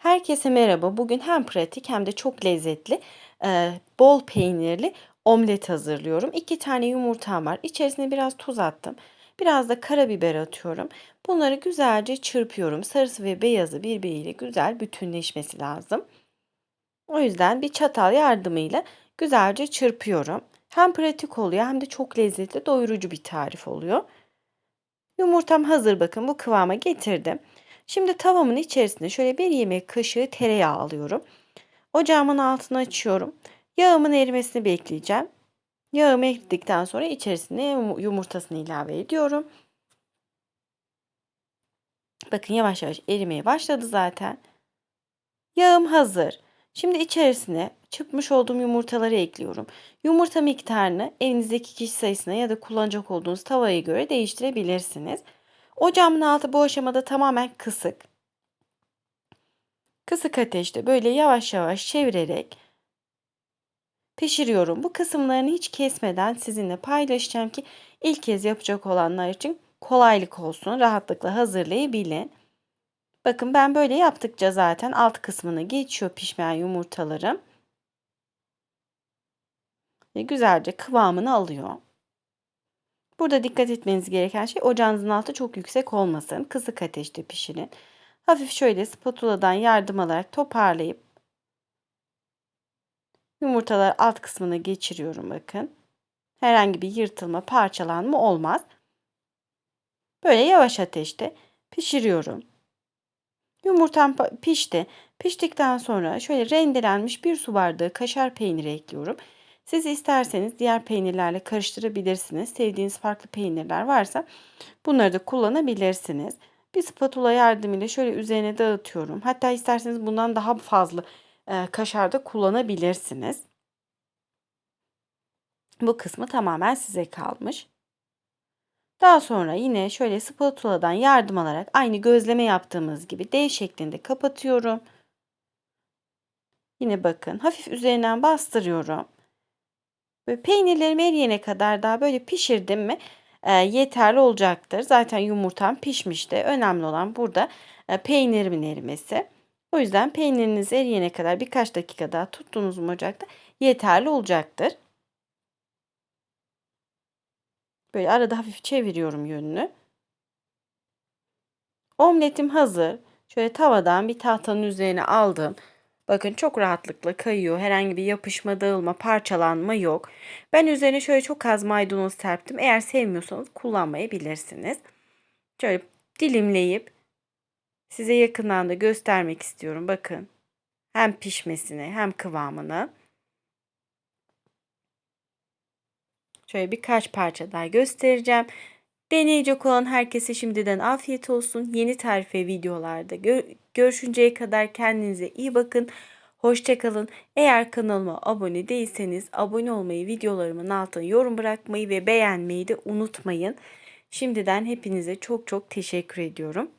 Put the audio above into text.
Herkese merhaba. Bugün hem pratik hem de çok lezzetli, eee, bol peynirli omlet hazırlıyorum. 2 tane yumurtam var. İçerisine biraz tuz attım. Biraz da karabiber atıyorum. Bunları güzelce çırpıyorum. Sarısı ve beyazı birbiriyle güzel bütünleşmesi lazım. O yüzden bir çatal yardımıyla güzelce çırpıyorum. Hem pratik oluyor hem de çok lezzetli, doyurucu bir tarif oluyor. Yumurtam hazır bakın bu kıvama getirdim. Şimdi tavamın içerisine şöyle bir yemek kaşığı tereyağı alıyorum. Ocağımın altını açıyorum. Yağımın erimesini bekleyeceğim. Yağım eridikten sonra içerisine yumurtasını ilave ediyorum. Bakın yavaş yavaş erimeye başladı zaten. Yağım hazır. Şimdi içerisine çırpmış olduğum yumurtaları ekliyorum. Yumurta miktarını evinizdeki kişi sayısına ya da kullanacak olduğunuz tavaya göre değiştirebilirsiniz. Ocağımın altı bu aşamada tamamen kısık. Kısık ateşte böyle yavaş yavaş çevirerek pişiriyorum. Bu kısımlarını hiç kesmeden sizinle paylaşacağım ki ilk kez yapacak olanlar için kolaylık olsun. Rahatlıkla hazırlayabilin. Bakın ben böyle yaptıkça zaten alt kısmını geçiyor pişmeyen yumurtalarım. Ve güzelce kıvamını alıyor. Burada dikkat etmeniz gereken şey ocağınızın altı çok yüksek olmasın. Kısık ateşte pişirin. Hafif şöyle spatuladan yardım alarak toparlayıp yumurtalar alt kısmına geçiriyorum bakın. Herhangi bir yırtılma, parçalanma olmaz. Böyle yavaş ateşte pişiriyorum. Yumurtam pişti. Piştikten sonra şöyle rendelenmiş bir su bardağı kaşar peyniri ekliyorum. Siz isterseniz diğer peynirlerle karıştırabilirsiniz. Sevdiğiniz farklı peynirler varsa bunları da kullanabilirsiniz. Bir spatula yardımıyla şöyle üzerine dağıtıyorum. Hatta isterseniz bundan daha fazla e, kaşar da kullanabilirsiniz. Bu kısmı tamamen size kalmış. Daha sonra yine şöyle spatuladan yardım alarak aynı gözleme yaptığımız gibi D şeklinde kapatıyorum. Yine bakın hafif üzerinden bastırıyorum. Böyle peynirlerimi eriyene kadar daha böyle pişirdim mi e, yeterli olacaktır. Zaten yumurtam pişmişti. Önemli olan burada e, peynirimin erimesi. O yüzden peyniriniz eriyene kadar birkaç dakika daha tuttuğunuz ocakta yeterli olacaktır. Böyle arada hafif çeviriyorum yönünü. Omletim hazır. Şöyle tavadan bir tahtanın üzerine aldım. Bakın çok rahatlıkla kayıyor. Herhangi bir yapışma, dağılma, parçalanma yok. Ben üzerine şöyle çok az maydanoz serptim. Eğer sevmiyorsanız kullanmayabilirsiniz. Şöyle dilimleyip size yakından da göstermek istiyorum. Bakın hem pişmesini hem kıvamını. Şöyle birkaç parça daha göstereceğim. Deneyecek olan herkese şimdiden afiyet olsun. Yeni tarife videolarda gör görüşünceye kadar kendinize iyi bakın. Hoşçakalın. Eğer kanalıma abone değilseniz abone olmayı, videolarımın altına yorum bırakmayı ve beğenmeyi de unutmayın. Şimdiden hepinize çok çok teşekkür ediyorum.